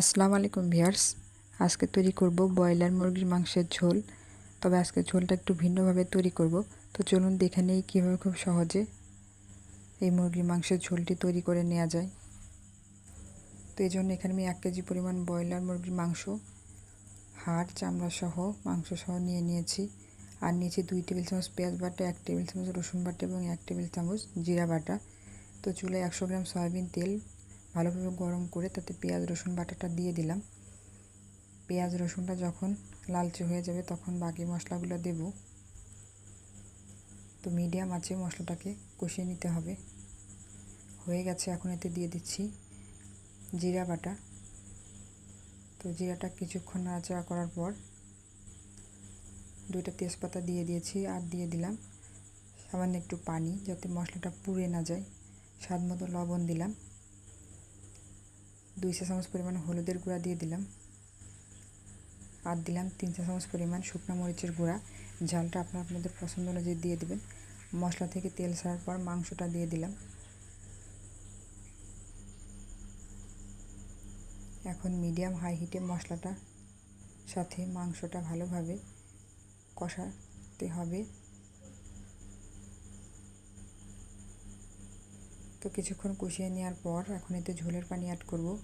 আসসালামু আলাইকুম ভিয়ার্স। আজকে তৈরি করব ব্রয়লার মুরগির মাংসের ঝোল। তবে আজকে ঝোলটা একটু ভিন্নভাবে তৈরি করব। তো চলুন দেখে নেই কীভাবে খুব সহজে এই মুরগির মাংসের ঝোলটি তৈরি করে নেওয়া যায়। তো এই জন্য এখানে আমি এক কেজি পরিমাণ ব্রয়লার মুরগির মাংস, হাড় চামড়া সহ মাংস সহ নিয়ে নিয়েছি। আর নিয়েছি দুই টেবিল চামচ পেঁয়াজ বাটা, এক টেবিল চামচ রসুন বাটা এবং এক টেবিল চামচ জিরা বাটা। তো চুলায় একশো গ্রাম সয়াবিন তেল ভালোভাবে গরম করে তাতে পেঁয়াজ, রসুন বাটাটা দিয়ে দিলাম। পেঁয়াজ, রসুনটা যখন লালচে হয়ে যাবে তখন বাকি মশলাগুলো দেব। তো মিডিয়াম আছে মশলাটাকে কষিয়ে নিতে হবে। হয়ে গেছে, এখন এতে দিয়ে দিচ্ছি জিরা বাটা। তো জিরাটা কিছুক্ষণ নাড়াচাড়া করার পর দুইটা তেজপাতা দিয়ে দিয়েছি আর দিয়ে দিলাম সামান্য একটু পানি যাতে মশলাটা পুড়ে না যায়। স্বাদ মতো লবণ দিলাম। দুই চা চামচ পরিমাণ হলুদের গুঁড়া দিয়ে দিলাম। আর দিলাম তিন চা চামচ পরিমাণ শুকনো মরিচের গুঁড়া। ঝালটা আপনার আপনাদের পছন্দ অনুযায়ী দিয়ে দেবেন। মশলা থেকে তেল ছাড়ার পর মাংসটা দিয়ে দিলাম। এখন মিডিয়াম হাই হিটে মশলাটা সাথে মাংসটা ভালোভাবে কষাতে হবে। তো কিছুক্ষণ কষিয়ে নেওয়ার পর এখন এতে ঝোলের পানি অ্যাড করব।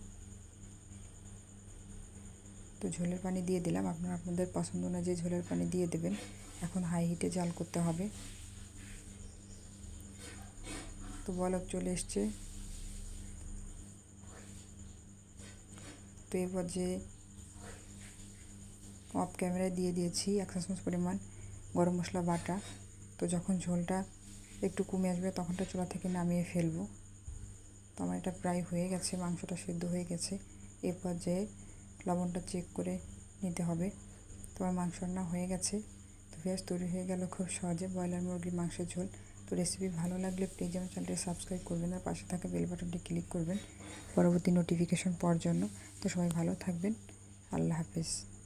তো ঝোলের পানি দিয়ে দিলাম। আপনারা আপনাদের পছন্দ অনুযায়ী ঝোলের পানি দিয়ে দেবেন। এখন হাই হিটে জাল করতে হবে। তো বলক চলে এসছে। তো এরপর যে অফ ক্যামেরায় দিয়ে দিয়েছি, এক চামচ পরিমাণ গরম মশলা বাটা। তো যখন ঝোলটা একটু কমে আসবে, তখনটা চুলা থেকে নামিয়ে ফেলব। তো আমার এটা প্রায় হয়ে গেছে, মাংসটা সেদ্ধ হয়ে গেছে। এরপর যে লবণটা চেক করে নিতে হবে। তোমার মাংস রান্না হয়ে গেছে। তো পেঁয়াজ তৈরি হয়ে গেল খুব সহজে, ব্রয়লার মুরগির মাংসের ঝোল। তো রেসিপি ভালো লাগলে প্লিজ আমার চ্যানেলটি সাবস্ক্রাইব করবেন আর পাশে থাকা বেল বাটনটি ক্লিক করবেন। পরবর্তী নোটিফিকেশন পাওয়ার জন্য। তো সবাই ভালো থাকবেন। আল্লাহ হাফিজ।